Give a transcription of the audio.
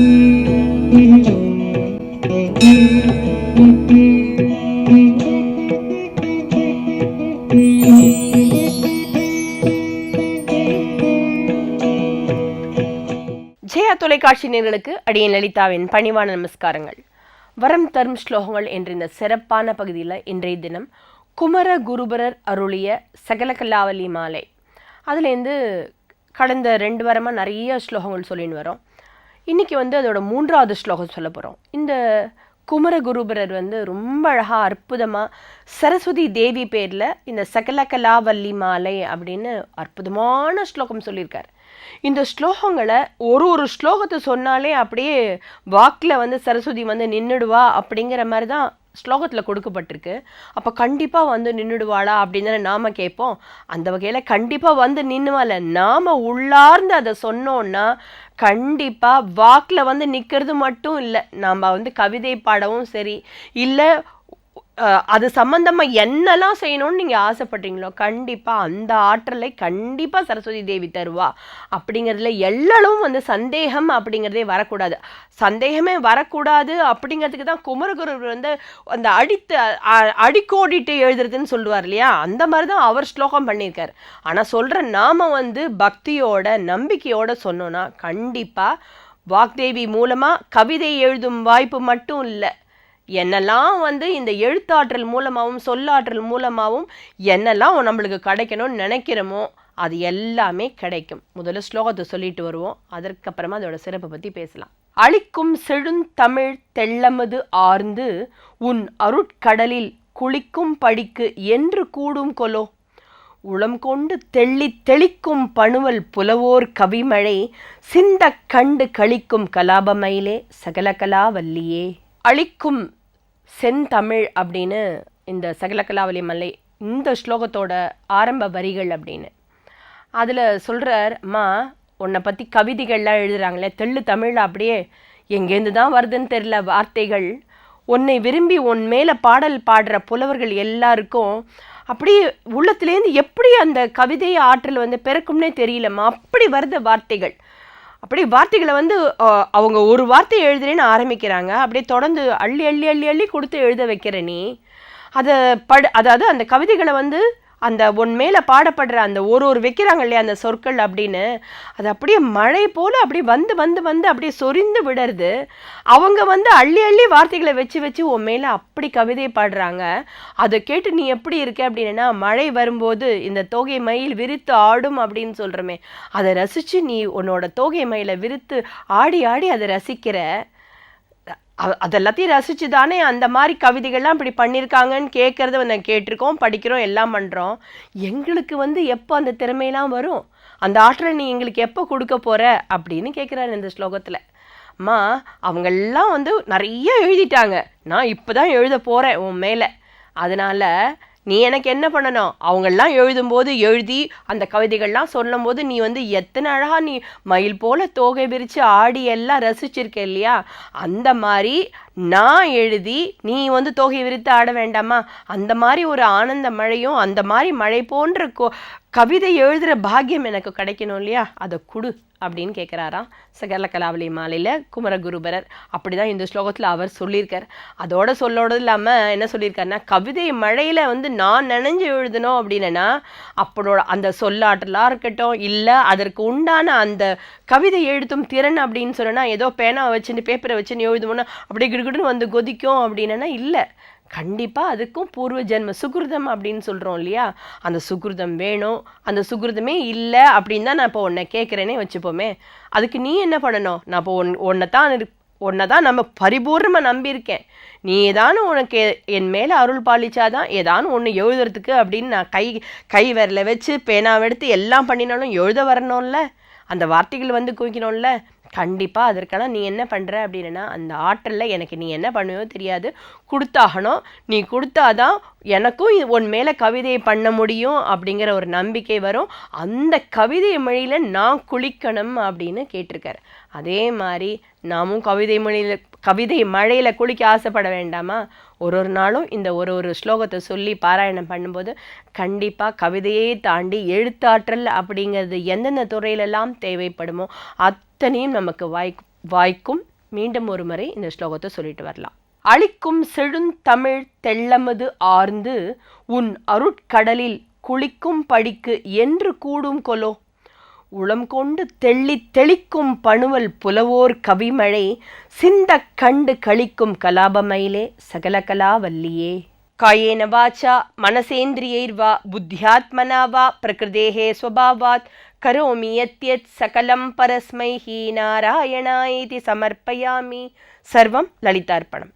ஜெயா தொலைக்காட்சி நேர்களுக்கு அடியன் லலிதாவின் பணிவான நமஸ்காரங்கள். வரம் தரும் ஸ்லோகங்கள் என்ற இந்த சிறப்பான பகுதியில் இன்றைய தினம் குமர குருபரர் அருளிய சகலகலாவலி மாலை. அதுலேருந்து கடந்த ரெண்டு வாரமாக நிறைய ஸ்லோகங்கள் சொல்லின்னு வரோம். இன்னைக்கு வந்து அதோட மூன்றாவது ஸ்லோகம் சொல்ல போகிறோம் இந்த குமரகுருபரர் வந்து ரொம்ப அழகாக அற்புதமாக சரஸ்வதி தேவி பேரில் இந்த சகலகலாவல்லி மாலை அப்படின்னு அற்புதமான ஸ்லோகம் சொல்லியிருக்கார். இந்த ஸ்லோகங்களை ஒரு ஒரு ஸ்லோகத்தை சொன்னாலே அப்படியே வாக்கில் வந்து சரஸ்வதி வந்து நின்றுடுவா அப்படிங்கிற மாதிரி தான் ஸ்லோகத்தில் கொடுக்கப்பட்டிருக்கு. அப்போ கண்டிப்பாக வந்து நின்றுடுவாளா அப்படின்னு நாம் கேட்போம். அந்த வகையில் கண்டிப்பாக வந்து நின்றுவாள் நாம் உள்ளார்ந்து அதை சொன்னோன்னா கண்டிப்பாக வாக்கில் வந்து நிற்கிறது மட்டும் இல்லை. நாம் வந்து கவிதை பாடவும் சரி இல்லை அது சம்மந்தமாக என்னெல்லாம் செய்யணும்னு நீங்கள் ஆசைப்படுறீங்களோ கண்டிப்பாக அந்த ஆற்றலை கண்டிப்பாக சரஸ்வதி தேவி தருவா. அப்படிங்கிறதுல எல்லளவும் வந்து சந்தேகம் அப்படிங்கிறதே வரக்கூடாது. சந்தேகமே வரக்கூடாது அப்படிங்கிறதுக்கு தான் குமரகுரு வந்து அந்த அடித்து அடிக்கோடிட்டு எழுதுறதுன்னு சொல்லுவார் இல்லையா? அந்த மாதிரி தான் அவர் ஸ்லோகம் பண்ணியிருக்கார். ஆனால் சொல்கிற நாம வந்து பக்தியோட நம்பிக்கையோட சொன்னோன்னா கண்டிப்பாக வாக்தேவி மூலமாக கவிதை எழுதும் வாய்ப்பு மட்டும் இல்லை. என்னெல்லாம் வந்து இந்த எழுத்தாற்றல் மூலமாகவும் சொல்லாற்றல் மூலமாகவும் என்னெல்லாம் நம்மளுக்கு கிடைக்கணும்னு நினைக்கிறோமோ அது எல்லாமே கிடைக்கும். முதல்ல ஸ்லோகத்தை சொல்லிட்டு வருவோம். அதற்கப்புறமா அதோட சிறப்பை பற்றி பேசலாம். அழிக்கும் செழுந்தமிழ் தெள்ளமது ஆர்ந்து உன் அருட்கடலில் குளிக்கும் படிக்கு என்று கூடும் கொலோ. உளம் கொண்டு தெள்ளி தெளிக்கும் பணுவல் புலவோர் கவிமழை சிந்த கண்டு கழிக்கும் கலாபமயிலே சகல கலாவல்லியே அழிக்கும் செந்தமிழ் அப்படின்னு இந்த சகலகலாவலி மலை இந்த ஸ்லோகத்தோட ஆரம்ப வரிகள் அப்படின்னு. அதில் சொல்கிறார் அம்மா உன்னை பற்றி கவிதைகள்லாம் எழுதுகிறாங்களே தெள்ளு தமிழ் அப்படியே எங்கேருந்து தான் வருதுன்னு தெரில வார்த்தைகள். உன்னை விரும்பி உன் மேலே பாடல் பாடுற புலவர்கள் எல்லாருக்கும் அப்படியே உள்ளத்துலேருந்து எப்படி அந்த கவிதை ஆற்றல் வந்து பிறக்கும்னே தெரியலம்மா? அப்படி வருது வார்த்தைகள். அப்படியே வார்த்தைகளை வந்து அவங்க ஒரு வார்த்தை எழுதுறேன்னு ஆரம்பிக்கிறாங்க. அப்படியே தொடர்ந்து அள்ளி அள்ளி அள்ளி அள்ளி கொடுத்து எழுத வைக்கிற நீ. அதை படு அதாவது அந்த கவிதைகளை வந்து அந்த உன் மேலே பாடப்படுற அந்த ஒரு ஒரு வைக்கிறாங்க இல்லையா அந்த சொற்கள் அப்படின்னு அது அப்படியே மழை போல் அப்படியே வந்து வந்து வந்து அப்படியே சொரிந்து விடுறது. அவங்க வந்து அள்ளி அள்ளி வார்த்தைகளை வச்சு வச்சு உன் மேலே அப்படி கவிதை பாடுறாங்க. அதை கேட்டு நீ எப்படி இருக்க அப்படின்னா மழை வரும்போது இந்த தோகை மயில் விரித்து ஆடும் அப்படின்னு சொல்கிறோமே அதை ரசித்து நீ உன்னோட தோகை மயிலை விரித்து ஆடி ஆடி அதை ரசிக்கிற. அதெல்லாத்தையும் ரசித்து தானே அந்த மாதிரி கவிதைகள்லாம் இப்படி பண்ணியிருக்காங்கன்னு கேட்குறத வந்து கேட்டிருக்கோம் படிக்கிறோம் எல்லாம் பண்ணுறோம் எங்களுக்கு வந்து எப்போ அந்த திறமையெல்லாம் வரும்? அந்த ஆற்றலை நீ எங்களுக்கு எப்போ கொடுக்க போகிற அப்படின்னு கேட்குறாரு இந்த ஸ்லோகத்தில். அம்மா அவங்கெல்லாம் வந்து நிறைய எழுதிட்டாங்க. நான் இப்போ தான் எழுத போகிறேன் உன் மேலே. அதனால் நீ எனக்கு என்ன பண்ணணும்? அவங்கெல்லாம் எழுதும்போது எழுதி அந்த கவிதைகள்லாம் சொல்லும்போது நீ வந்து எத்தனை அழகாக நீ மயில் போல் தோகை விரித்து ஆடி எல்லாம் ரசிச்சிருக்க இல்லையா? அந்த மாதிரி நான் எழுதி நீ வந்து தோகை விரித்து ஆட வேண்டாமா? அந்த மாதிரி ஒரு ஆனந்த மழையும் அந்த மாதிரி மழை போன்ற கோ கவிதை எழுதுகிற பாக்கியம் எனக்கு கிடைக்கணும் இல்லையா? அதை கொடு அப்படின்னு கேட்குறாராம் சகல கலாவலி மாலையில் குமரகுருபரர். அப்படி தான் இந்த ஸ்லோகத்தில் அவர் சொல்லியிருக்கார். அதோட சொல்லோடு இல்லாமல் என்ன சொல்லியிருக்காருன்னா கவிதை மழையில் வந்து நான் நினைஞ்சு எழுதணும் அப்படின்னா அப்படோட அந்த சொல்லாற்றலாக இருக்கட்டும் இல்லை அதற்கு உண்டான அந்த கவிதை எழுத்தும் திறன் அப்படின்னு சொன்னால் ஏதோ பேனா வச்சுன்னு பேப்பரை வச்சுன்னு எழுதுவோன்னா அப்படியே கிடுகிடுன்னு வந்து கொதிக்கும் அப்படின்னா இல்லை. கண்டிப்பாக அதுக்கும் பூர்வ ஜென்ம சுகிருதம் அப்படின்னு சொல்கிறோம் இல்லையா? அந்த சுகிருதம் வேணும். அந்த சுகிருதமே இல்லை அப்படின்னு தான் நான் இப்போ உன்னை கேட்குறேனே வச்சுப்போமே. அதுக்கு நீ என்ன பண்ணணும்? நான் இப்போ ஒன் ஒன்றை தான் உன்னை தான் நம்ம பரிபூர்ணமாக நம்பியிருக்கேன். நீ ஏதானும் உனக்கு என் மேலே அருள் பாலிச்சாதான் ஏதானும் ஒன்று எழுதுறதுக்கு அப்படின்னு நான் கை கை விரல வச்சு பேனாவை எடுத்து எல்லாம் பண்ணினாலும் எழுத வரணும்ல? அந்த வார்த்தைகள் வந்து குவிக்கணும்ல? கண்டிப்பாக அதற்கான நீ என்ன பண்ணுற அப்படின்னா அந்த ஆற்றலில் எனக்கு நீ என்ன பண்ணுவோ தெரியாது. கொடுத்தாகணும். நீ கொடுத்தாதான் எனக்கும் உன் மேலே கவிதையை பண்ண முடியும் அப்படிங்கிற ஒரு நம்பிக்கை வரும். அந்த கவிதை மொழியில் நான் குளிக்கணும் அப்படின்னு கேட்டிருக்காரு. அதே மாதிரி நாமும் கவிதை மொழியில் கவிதை மழையில் குளிக்க ஆசைப்பட வேண்டாமா? ஒரு ஒரு நாளும் இந்த ஒரு ஒரு ஸ்லோகத்தை சொல்லி பாராயணம் பண்ணும்போது கண்டிப்பாக கவிதையை தாண்டி எழுத்தாற்றல் அப்படிங்கிறது எந்தெந்த துறையிலெல்லாம் தேவைப்படுமோ அத் அத்தனையும் நமக்கு வாய் வாய்க்கும் மீண்டும் ஒரு முறை இந்த ஸ்லோகத்தை சொல்லிட்டு வரலாம். அழிக்கும் செழுந்தமிழ் தெள்ளமது ஆர்ந்து உன் அருட்கடலில் குளிக்கும் படிக்கு என்று கூடும் கொலோ. உளம் கொண்டு தெள்ளி தெளிக்கும் பணுவல் புலவோர் கவிமழை சிந்தக் கண்டு கழிக்கும் கலாபமயிலே சகல கலாவல்லியே ಕಾಯೇನ ವಾಚ मनसेन्द्रियैर्वा बुद्ध्यात्मना वा प्रकृतेः स्वभावात् करोमि ಯತ್ಯತ್ ಸಕಲಂ ಪರಸ್ಮೈ ಹಿ ನಾರಾಯಣ ಇತಿ ಸಮರ್ಪಯಾಮಿ ಸರ್ವಂ ಲಲಿತಾರ್ಪಣಂ